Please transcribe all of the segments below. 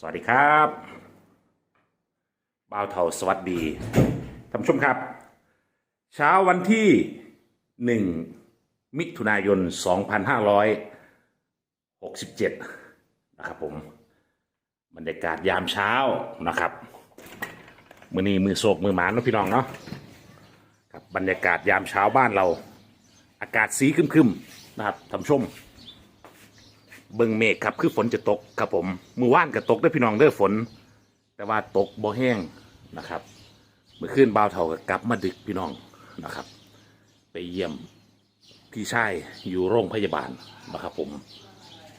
สวัสดีครับบ่าวเทาสวัสดีท่านผู้ชมครับ เช้าวันที่หนึ่งมิถุนายน 2567 นะครับผมบรรยากาศยามเช้านะครับ มือนี้มือโศกมือหมานนะพี่น้องเนาะครับบรรยากาศยามเช้าบ้านเรา อากาศสีครึมๆนะครับท่านผู้ชม เบิ่งเมฆครับคือฝนจะตกครับผมมือว่านก็ตกได้พี่น้องเด้อฝน แต่ว่าตกบ่แห้งนะครับเมื่อคืนบ่าวเท่าก็กลับมาดึกพี่น้องนะครับ ไปเยี่ยมพี่ชายอยู่โรงพยาบาลนะครับ ผม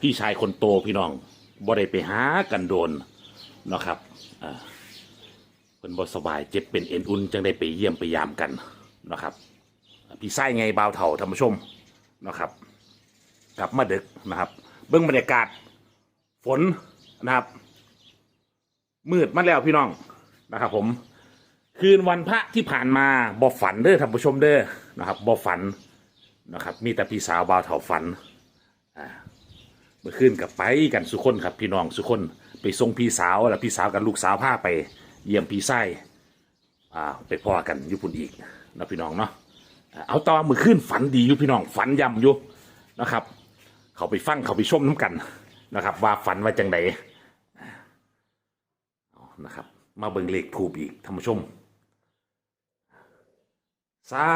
พี่ชายคนโตพี่น้องบ่ได้ไปหากันโดนนะครับอ่าเป็นบ่สบายเจ็บเป็นเอ็นอุ่นจังได้ไปเยี่ยมไปยามกันนะครับ พี่ชายไงบ่าวเท่าท่านผู้ชมนะครับ กลับมาดึกนะครับ เบื้องบรรยากาศ ฝนนะครับ มืดมาแล้วพี่น้องนะครับ ผม คืนวันพระที่ผ่านมาบอฝันเด้อท่านผู้ชมเด้อนะครับบอฝันนะครับ มีแต่พี่สาวบ่าวเถาฝันอ่าเมื่อคืนกับไปกันสุคนครับ พี่น้องสุคนไปส่งพี่สาวแล้วพี่สาวกับลูกสาวพาไป เยี่ยมพี่ไส้อ่าไปพ่อกันอยุพุ่นอีกนะพี่น้องเนาะเอาต่อมื่อคืนฝันดีอยู่พี่น้องฝันยำอยู่นะครับ เขาไปฟังเขาไปชมน้ำกันนะครับ ว่าฝันว่าจังไดนะครับ มาเบิ่งเลขถูกอีกท่านผู้ชมสา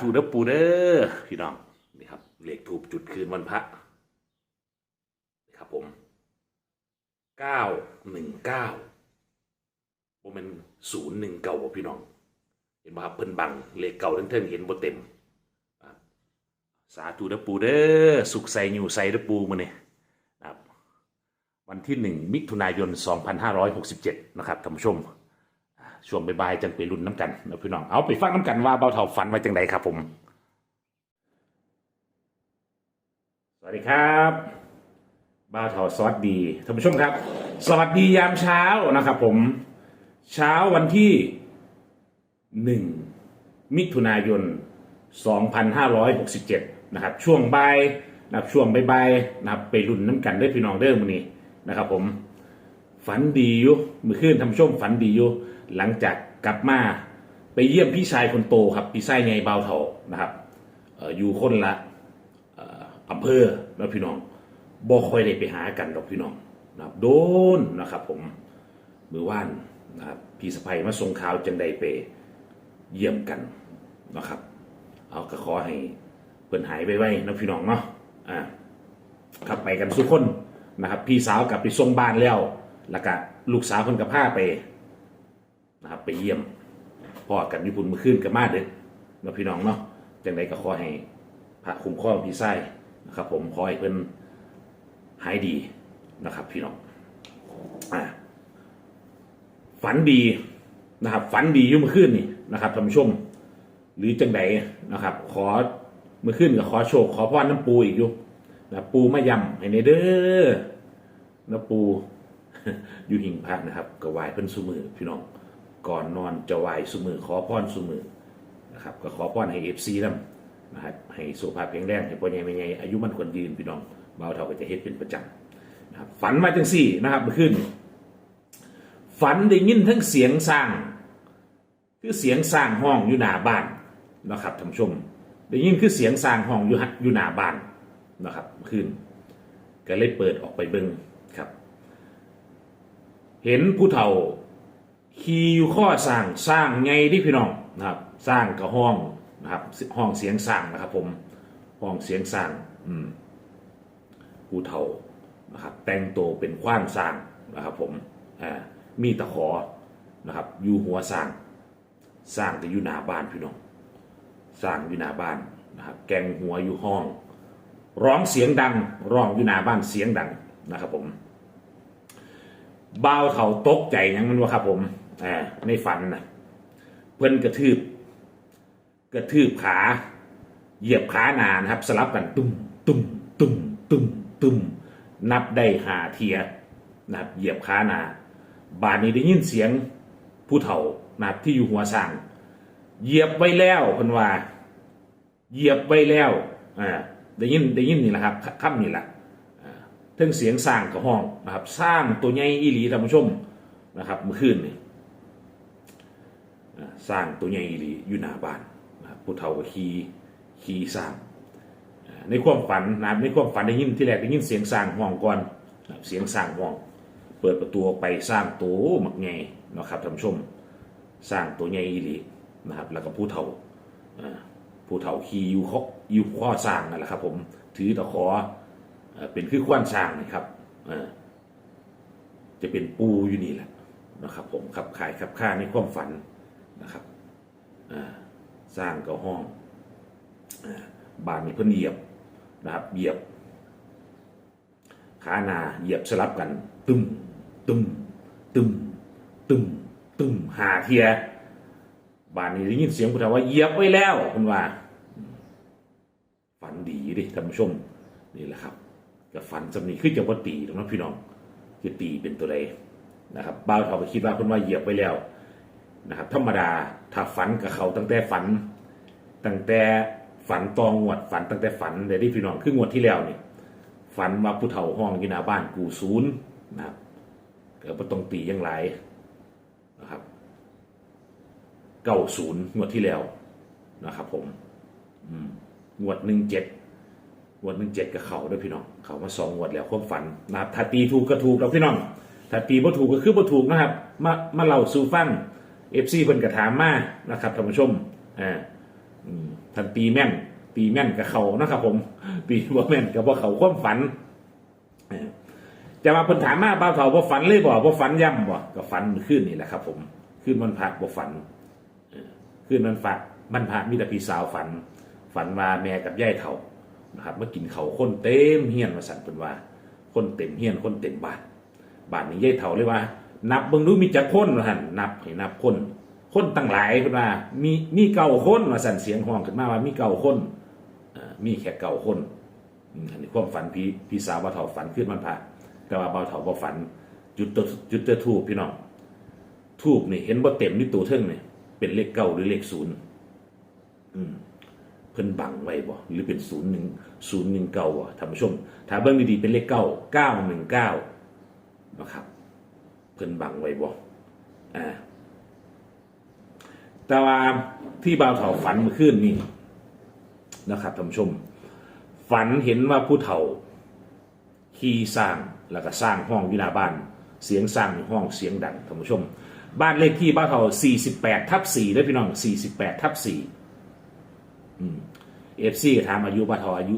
ธุเด้อปูเด้อพี่น้องนี่ครับเลขถูกจุดคืนวันพระนี่ครับผมเก้าหนึ่งเก้าผมเป็นศูนย์หนึ่งเก้าพี่น้อง เห็นไหมครับเพิ่นบังเลขเก่าเทิงๆเห็นบ่เต็ม สาธุเด้อปูเด้อสุขใส่อยู่ใส่เด้อปูมาเนี่ยนะครับวันที่หนึ่งมิถุนายน 2567 นะครับท่านผู้ชม ช่วงบ่ายๆจังไปรุ่นน้ำกันนะพี่น้องเอาไปฟังน้ำกันว่าเบาเท่าฝันไว่าจังไดครับผม สวัสดีครับบ้าเท่าสวัสดีท่านผู้ชมครับ สวัสดียามเช้านะครับผมเช้าวันที่หนึ่งมิถุนายน 2567 นะครับ ช่วงบ่ายนะครับช่วงบ่ายๆนะครับไปรุ่นน้ำกันได้พี่น้องเด้อมื้อนี้นะครับผมฝันดีอยู่มื่อคืนทำช่วงฝันดีอยู่หลังจากกลับมาไปเยี่ยมพี่ชายคนโตครับพี่ชายไงเบาเถานะครับอยู่คนละอำเภอแล้วพี่น้องบ่ค่อยได้ไปหากันดอกพี่น้องนะครับโดนนะครับ ผมมือว่านนะครับพี่สะใภ้มาส่งข่าวจังใดไปเยี่ยมกันนะครับ เอาก็ขอให้เพิ่นหายไปไวๆนะพี่น้องเนาะอ่าครับไปกันทุกคนนะครับ พี่สาวกลับไปส่งบ้านแล้วแล้วก็ลูกสาวเพิ่นกับพาไปนะครับ ไปเยี่ยมพ่อกันญี่ปุ่นเมื่อคืนกับมาเด็กนะพี่น้องเนาะจังใดก็ขอให้พระคุ้มครองพี่ไส้นะครับ ผมขอให้เพิ่นหายดีนะครับ พี่น้องอ่าฝันดีนะครับ ฝันดียู่เมื่อคืนนี่นะครับท่านผู้ชม หรือจังใดนะครับ ขอเมื่อขึ้นกับขอโชค ขอพรน้ำปูอีกอยู่นะปูมายำให้ในเด้อน้ำปูอยู่หิ่งพักนะครับก็ไหวเพิ่นสุมือพี่น้องก่อนนอนจะไหวสุมือขอพรสุมือนะครับ ก็ขอพรให้เอฟซีนำนะครับให้สุขภาพแข็งแรงให้พ่อใหญ่แม่ใหญ่อายุมันควรยืนพี่น้องเบาเท่าก็จะเฮ็ดเป็นประจำนะครับฝันมาจังสี่นะครับเมื่อคืนฝันได้ยินทั้งเสียงสร้าง คือเสียงสร้างห้องอยู่หน้าบ้าน นะครับท่านผู้ชมได้ยินคือเสียงสร้างห้องอยู่หัอยู่หน้าบ้านนะครับขึ้นก็เลยเปิดออกไปเบิ้งครับ เห็นผู้เฒ่าขี่อยู่ข้อสร้างสร้างไงที่พี่น้องนะครับ สร้างกับห้องนะครับ ห้องเสียงสร้างนะครับ ผมห้องเสียงสร้าง อืมผู้เฒ่านะครับ แต่งตัวเป็นขว้านสร้างนะครับ ผมอ่ามีตะขอนะครับ อยู่หัวสร้าง สร้างแต่อยู่หน้าบ้านพี่น้อง สร้างอยู่หน้าบ้านนะครับแกงหัวอยู่ห้อง ร้องเสียงดังร้องอยู่หน้าบ้านเสียงดังนะครับผมบ่าวเขาตกใจยังมันวะครับผมอ่าในฝันนะเพิ่นกระทืบ กระทืบขาเหยียบขาหนานะครับ สลับกันตุ้มตุ้มตุ้มตุ้มตุ้มนับได้หาเทียนะครับเหยียบขาหนาบานนี้ได้ยินเสียงผู้เฒ่านะครับที่อยู่หัวสร้าง เหยียบไว้แล้วเพิ่นว่า เหยียบไว้แล้วอ่าได้ยินได้ยินนี่แหละครับค่ำนี่แหละเทิงเสียงสร้างกับห้องนะครับ สร้างตัวใหญ่อีหลีท่านผู้ชมนะครับเมื่อคืนนี่สร้างตัวใหญ่อีหลีอยู่หน้าบ้านนะครับผู้เฒ่าก็ขี่ขี่สร้างในความฝันนะในความฝันได้ยินที่แรกได้ยินเสียงสร้างห้องก่อนนะเสียงสร้างห้อง เปิดประตูออกไปสร้างตัวหมักไงนะครับท่านผู้ชม สร้างตัวใหญ่อีหลี นะครับแล้วก็ผู้เฒ่าผู้เฒ่าขี่อยู่ข้ออยู่ข้อสร้างนั่นแหละครับ ผมถือตะขอเป็นคือขว้านสร้างนะครับจะเป็นปูอยู่นี่แหละนะครับ ผมขับขายขับค่าในความฝันนะครับสร้างกับห้องบานนี้เพิ่อนเหยียบนะครับเหยียบขาหนาเหยียบสลับกัน ตึมตึมตึมตึมตึมหาเทีย บ้านนี้ได้ยินเสียงพุทธว่าเหยียบไว้แล้วคุณว่า ฝันดีดิท่านผู้ชมนี่แหละครับกับฝันสำนีขึ้นจากว่าตีตรงนั้นพี่น้องจะตีเป็นตัวใดนะครับบ้าเขาไปคิดว่าคุณว่าเหยียบไว้แล้วนะครับ ธรรมดาถ้าฝันกับเขาตั้งแต่ฝัน ตั้งแต่ฝันตองงวดฝันตั้งแต่ฝันเดี๋ยวที่พี่น้องคืองวดที่แล้วเนี่ยฝันว่าผู้เฒ่าห้องอยู่หน้าบ้านกูศูนย์นะครับเกิดประตรงตีอยังไรนะครับ เก้าศูนย์งวดที่แล้วนะครับผมงวดหนึ่งเจ็ดงวดหนึ่งเจ็ดกับเขาด้วยพี่น้อง เขามาสองงวดแล้วความฝันนะครับถ้าตีถูกก็ถูกแล้วพี่น้องถ้าตีบ่ถูกก็คือบ่ถูกนะครับ มามาเล่าสู่ฟังเอฟซีเพิ่นกระถามมานะครับท่านผู้ชมอ่าทันตีแม่น ตีแม่นกับเขานะครับ ผมตีบ่แม่นกับว่เขาความฝันเออจะมาเพิ่นถามมาบ้าวเฒ่าบ่ฝันเลยบ่บ่ฝันย่ำบ่ก็ฝันขึ้นนี่แหละครับ ผมขึ้นมันพระบ่ฝัน ขึ้นมันฝันมันพระมีแต่พี่สาวฝัน ฝันว่าแม่กับยายเฒ่านะครับเมากินเขาคนเต็มเฮียนมาสั่นเพิ่นว่า คนเต็มเฮียนคนเต็มบ้านบ้านนี้ยายเฒ่าเลยว่า นับเบิ่งดูมีจักคนว่าหันนับให้นับคน คนตั้งหลายขึ้นมามีมีเก่าคนมาสั่นเสียงห้องขึ้นมาว่ามีเก่าคนมีแค่เก่าคนอันนี้ความฝันพี่พี่สาวบ่าเฒ่าฝันขึ้นมันผ่าแต่ว่าบ่าเฒ่าบ่ฝันจุดตัวจุดตัวทูบพี่น้องทูบนี่เห็นบ่เต็มนี่ตัวเทิงนี่ เป็นเลขเก้าหรือเลขศูนย์เพิ่นบังไว้บ่หรือเป็นศูนย์หนึ่งศูนย์หนึ่งเก้าอะท่านผู้ชมถ้าเบิ่งดีๆเป็นเลขเก้าเก้าหนึ่งเก้านะครับ เพิ่นบังไว้บ่อ่าแต่ว่าที่บ่าวเฒ่าฝันเมื่อคืนนี่นะครับท่านผู้ชม ฝันเห็นว่าผู้เฒ่าขี่สร้างแล้วก็สร้างห้องอยู่หน้าบ้าน เสียงสร้างห้องเสียงดังท่านผู้ชม บ้านเลขที่บ้าวเฒ่า48ทับ4ได้อพี่น้อง48ทับ4อืมเอฟซีถามอายุบ้าวเฒ่าอายุ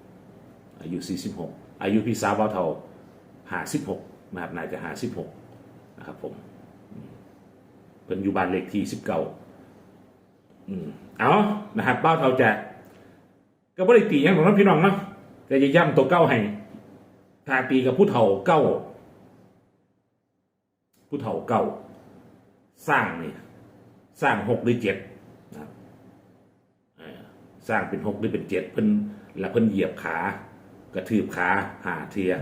46 อายุ 46 อายุพี่สาวบ้าวเฒ่า56นะครับนายจะ56นะครับผมเป็นอยู่บ้านเลขที่สิบเก้าอืมเอานะครับบ้านเท่าจะก็บ่ได้ตีหยังของน้องพี่น้องเนาะก็จะย่ำตัวเก้าให้ถ้าตีกับผู้เฒ่าเก้า ผู้เฒ่าเก้าสร้างนี่สร้างหกหรือเจ็ดนะครับสร้างเป็นหกหรือเป็นเจ็ดเพิ่นแล้วเพิ่นเหยียบขากระทืบขาหาเทีย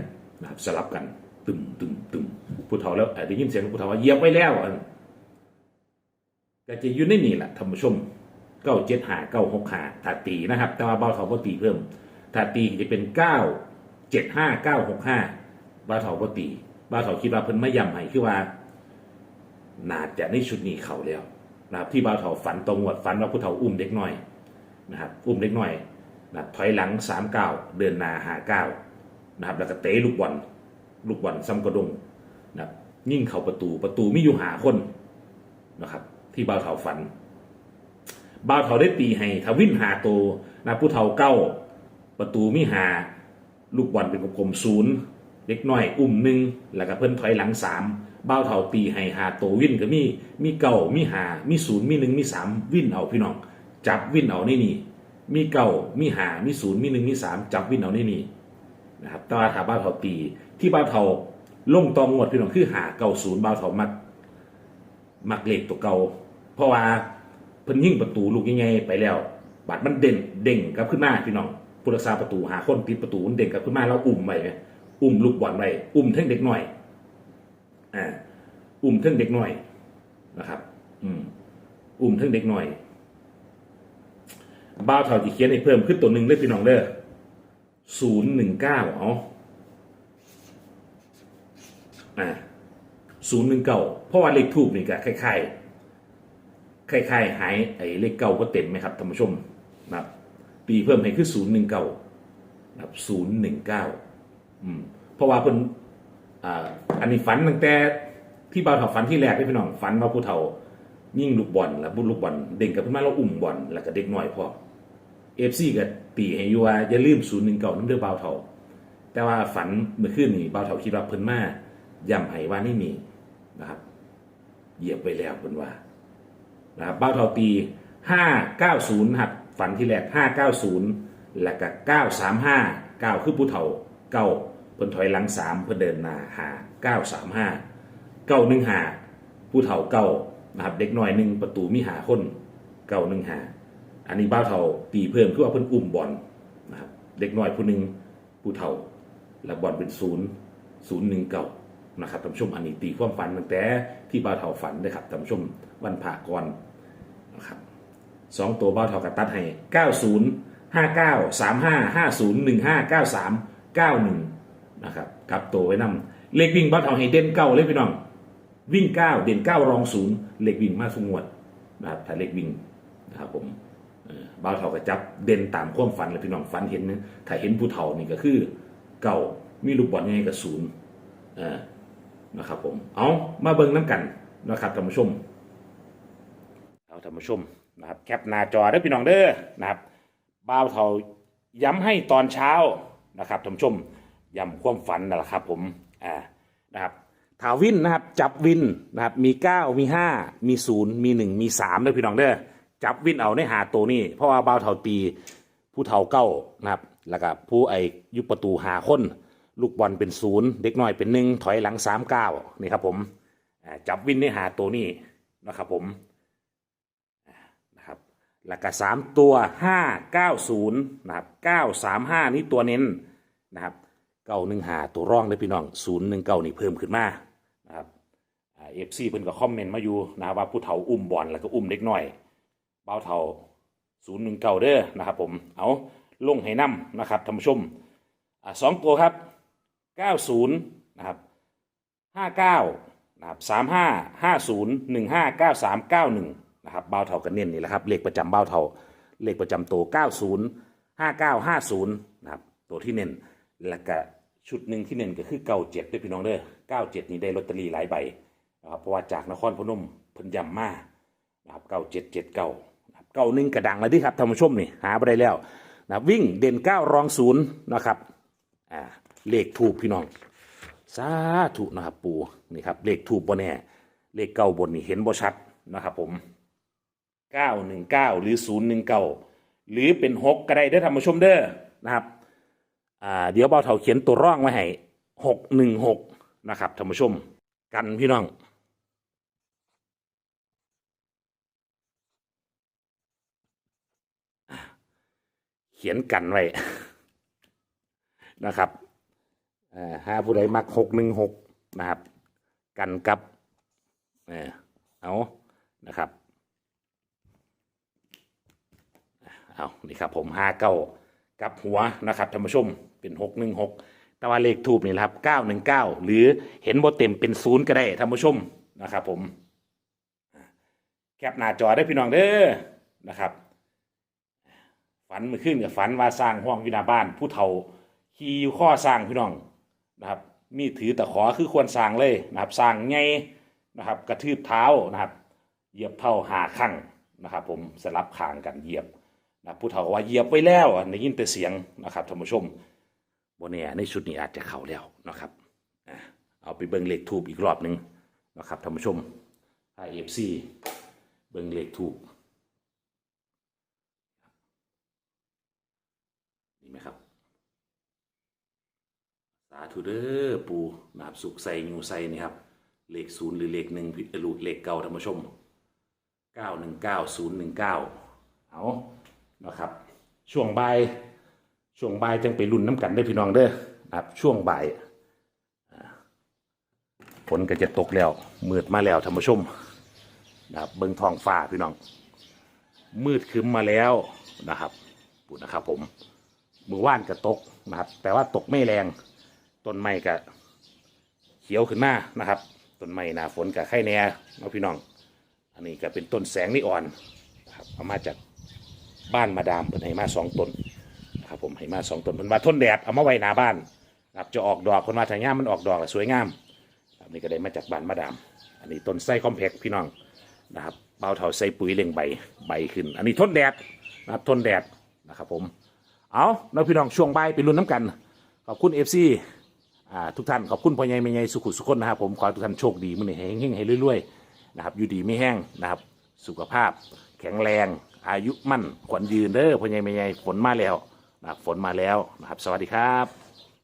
นะครับสลับกันตึมตึมตึมผู้เฒ่าแล้วอ่อได้ยินเสียงผู้เฒ่าว่าเหยียบไว้แล้วอันก็จะอยู่ในนี่แหละท่านผู้ชมเก้าเจ็ดหาเก้าหกหาถ้าตีนะครับ แต่ว่าเบาเถาบ่ตีเพิ่มถ้าตีจะเป็นเก้าเจ็ดห้าเก้าหกห้าบ้าเถาบ่ตีบ้าเถาคิดว่าเพิ่นไม่ย่ำให้คือว่า น่าจะในชุดนี้เขาแล้วนะครับที่บ้าวเถาฝันตรงวดฝันว่าผู้เฒ่าอุ้มเด็กน้อยนะครับอุ้มเด็กน้อยนะถอยหลังสามเก้าเดินนาหาเก้านะครับแล้วก็เตะลูกบอลลูกบอลซ้ำกระดงนะครับยิ่งเข้าประตูประตูไม่อยู่หาคนนะครับที่บ่าวเถาฝันบ่าวเถาได้ตีให้ทวินหาโตนะผู้เฒ่าเก้าประตูมีหาลูกบอลเป็นกลมๆศูนย์เล็กน้อยอุ้มหนึ่งแล้วก็เพิ่นถอยหลังสาม บ่าวเถาตีให้หาโตวินก็มีมีเก้ามีหามีศูนย์มีหนึ่งมีสามวินเอาพี่น้อง จับวินเอาในนี่มีเก้ามีหามีศูนย์มีหนึ่งมีสามจับวินเอาในนี่นะครับแต่ว่าถาบ่าวเถาตีที่บ่าวเถาลงตองงวดพี่น้องคือหาเก้าศูนย์บ่าวเถามักมักเลขตัวเก่าเพราะว่าเพิ่นยิ่งประตูลูกยังไงไปแล้วบาดมันเด่นเด้งกับขึ้นมาพี่น้องผู้รักษาประตูหาคนปิดประตูมันเด้งกับขึ้นมาแล้วอุ้มไว้ไหมอุ้มลูกบอลไว้อุ้มเท่งเด็กหน่อย อ่าอุ้มเท่งเด็กหน่อยนะครับ อืมอุ้มเท่งเด็กหน่อยบ้าเท่าที่เขียนให้เพิ่มขึ้นตัวหนึ่งเลยพี่น้องเด้อศูนย์หนึ่งเก้าเอาอ่าศูนย์หนึ่งเก้าเพราะว่าเลขทูบนี่ก็คล้ายๆคล้ายๆหายไอ้เลขเก้าก็เต็มไหมครับท่านผู้ชมนะครับตีเพิ่มให้คือศูนย์หนึ่งเก้านะครับศูนย์หนึ่งเก้าเพราะว่าเพิ่น อ่าอันนี้ฝันตั้งแต่ที่บาวเฒ่าฝันที่แรกที่พี่น้องฝันว่าผู้เฒ่า ยิ่งลูกบอลแล้วบุญลูกบอลเด้งกับขึ้นมาแล้วอุ้มบอลแล้วก็เด็กน้อยพอเอฟซีก็ตีให้อยูว่าอย่าลืมศูนย์หนึ่งเก่าน้ำเดือบาวเฒ่าแต่ว่าฝันเมื่อคืนนี้บ่าวเฒ่าคิดว่าเพิ่นมาย้ำให้ว่านี่มีนะครับ เหยียบไปแล้วเพิ่นว่านะครับบาวเฒ่าตีห้าเก้าศูนย์ครับฝันที่แรกห้าเก้าศูนย์แล้วก็เก้าสามห้าเก้าคือผู้เฒ่าเก้า พิ่นถอยหลังสามเพิ่นเดินหน้าหาเก้าสามห้าเก้าหนึ่งหาผู้เฒ่าเก้านะครับเด็กน้อยหนึ่งประตูมีหาคนเก้าหนึ่งหาอันนี้บ่าเฒ่าตีเพิ่มคือว่าเพิ่นอุ้มบอลนะครับเด็กน้อยผู้หนึ่งผู้เฒ่าแล้วบอลเป็นศูนย์ศูนย์หนึ่งเก่านะครับท่านชมอันนี้ตีความฝันตั้งแต่ที่บ่าเฒ่าฝันเลยครับท่านชมวันผ่ากรนะครับสองตัวบ่าเฒ่ากับตัดให้เก้าศูนย์ห้าเก้าสามห้าห้าศูนย์หนึ่งห้าเก้าสามเก้าหนึ่ง นะครับกลับตัวไว้นำเลขวิ่งบ่าวเฒ่าให้เด่นเก้าเลยพี่น้อง วิ่งเก้าเด่นเก้ารองศูนย์เลขวิ่งมาทุงวดนะครับถ้าเลขวิ่งนะครับผมบ่าวเฒ่าก็จับเด่นตามความฝันเลยพี่น้องฝันเห็นนะถ้าเห็นผู้เฒ่านี่ก็คือเก่ามีลูกบอลยังไงกับศูนย์นะครับผมเอามาเบิ่งน้ำกันนะครับท่านผู้ชมเอาท่านผู้ชมนะครับแคปหน้าจอเด้อพี่น้องเด้อนะครับบ่าวเทาย้ำให้ตอนเช้านะครับท่านผู้ชม ยำความฝันนั่นแหละครับผมอ่านะครับถาวินนะครับจับวินนะครับมี 9 มี 5 มี 0 มี 1 มี3เด้อพี่น้องเด้อจับวินเอาในหาตัวนี้เพราะว่าบ่าวเทาตีผู้เฒ่าเก้านะครับแล้วก็ผู้ไอยุประตูหาคนลูกบอลเป็นศูนย์เด็กน้อยเป็นหนึ่งถอยหลังสามเก้านี่ครับผมอ่าจับวินในหาตัวนี้นะครับผมอ่านะครับแล้วก็สามตัวห้าเก้าศูนย์นะครับเก้าสามห้านี่ตัวเน้นนะครับ เก้าหนึ่งหาตัวร่องเลยพี่น้องศูนย์หนึ่งเก้านี่เพิ่มขึ้นมานะครับเอฟซีเพิ่นก็คอมเมนต์มาอยู่นะครับว่าผู้เฒ่าอุ้มบอลแล้วก็อุ้มเด็กน้อยเบาเฒ่าศูนย์หนึ่งเก้าเด้อนะครับผมเอาลงให้นำนะครับท่านผู้ชมอ่าสองตัวครับเก้าศูนย์นะครับห้าเก้านะครับสามห้าห้าศูนย์หนึ่งห้าเก้าสามเก้าหนึ่งนะครับเบ้าเท่ากันเน้นนี่แหละครับเลขประจำเบ้าเท่าเลขประจำตัวเก้าศูนย์ห้าเก้าห้าศูนย์นะครับตัวที่เน้นแล้วก็ ชุดหนึ่งที่เน้นก็คือเก้าเจ็ดด้วยพี่น้องเด้อเก้าเจ็ดนี่ได้ลอตเตอรี่หลายใบนะครับเพราะว่าจากนครพนมเพิ่นยำมานะครับเก้าเจ็ดเจ็ดเก้าเก้าหนึ่งกระดังแล้วดิครับท่านผู้ชมนี่หาไปได้แล้วนะวิ่งเด่นเก้ารองศูนย์นะครับอ่าเลขถูกพี่น้องสาธุนะครับปูนี่ครับเลขถูกบนแน่เลขเก้าบนนี่เห็นบ่ชัดนะครับผมเก้าหนึ่งเก้าหรือศูนย์หนึ่งเก้าหรือเป็นหกก็ได้เด้อท่านผู้ชมเด้อนะครับ อ่าเดี๋ยวเบาเถาเขียนตัวร่องไว้ให้หกหนึ่งหกนะครับท่านผู้ชม กันพี่น้องเขียนกันไว้นะครับเอ่อหาผู้ใดมักหกหนึ่งหกนะครับ กันกับเอานะครับ เอานี่ครับผมห้าเก้า กับหัวนะครับท่านผู้ชมเป็นหกหนึ่งหกแต่ว่าเลขทูบนี่แหละครับเก้าหนึ่งเก้าหรือเห็นบ่เต็มเป็นศูนย์ก็ได้ท่านผู้ชมนะครับผมแคปหน้าจอได้พี่น้องเด้อนะครับฝันมื่อคืนกับฝันว่าสร้างห้องวินาบ้าน ผู้เฒ่าขี่อยู่ข้อสร้างพี่น้องนะครับ มีถือตะขอคือควรสร้างเลยนะครับสร้างไงนะครับ กระทืบเท้านะครับ เหยียบเท้าหาข้างนะครับ ผมสลับขางกันเหยียบ นะผู้เฒ่าว่าเหยียบไว้แล้วได้ยินแต่เสียงนะครับท่านผู้ชมบนเนี่ยในชุดนี้อาจจะเข้าแล้วนะครับเอาไปเบิ่งเลขทูบอีกรอบหนึ่งนะครับท่านผู้ชมไอเอฟซีเบิ่งเลขทูบนี่ไหมครับ สาธุเด้อปูนะครับสุขใส่ยูใส่นี่ครับเลขศูนย์หรือเลขหนึ่งผิดรูดเลขเก่าท่านผู้ชมเก้าหนึ่งเก้าศูนย์หนึ่งเก้าเอา นะครับ ช่วงบ่ายช่วงบ่ายจังไปรุ่นน้ำกันได้พี่น้องเด้อนะครับ ช่วงบ่ายฝนก็จะตกแล้วมืดมาแล้วท่านผู้ชมนะครับเบิ่งทองฟ้าพี่น้อง มืดครึ้มมาแล้วนะครับปูนะครับผมมือว่านก็ตกนะครับ แต่ว่าตกไม่แรงต้นไม้ก็เขียวขึ้นมานะครับต้นไม้หนาฝนกับไข่แหน่เนาะพี่น้อง อันนี้ก็เป็นต้นแสงนีอ่อนนะครับเอามาจาก บ้านมาดามเพิ่นให้มาสองต้นนะครับผมให้มาสองต้นเพิ่นมาทนแดดเอามาไว้หน้าบ้านนะครับจะออกดอกคนมาทางย่ามมันออกดอกสวยงามครับนี่ก็ได้มาจากบ้านมาดาม อันนี้ต้นไส้คอมเพกพี่น้องนะครับเบาเท่าใส่ปุ๋ยเล่งใบใบขึ้น อันนี้ทนแดดนะครับทนแดดนะครับผมเอาแล้วพี่น้องช่วงบ่ายไปลุ้นน้ำกัน ขอบคุณเอฟซีทุกท่านขอบคุณพ่อใหญ่แม่ใหญ่สุขุสุขคนนะครับผมขอทุกท่านโชคดีมื้อนี้ให้งๆให้เรวยๆนะครับอยู่ดีไม่แห้งนะครับ สุขภาพแข็งแรง อายุมั่นขวัญยืนเด้อพ่อใหญ่แม่ใหญ่ฝนมาแล้วนะครับฝนมาแล้วนะครับ สวัสดีครับ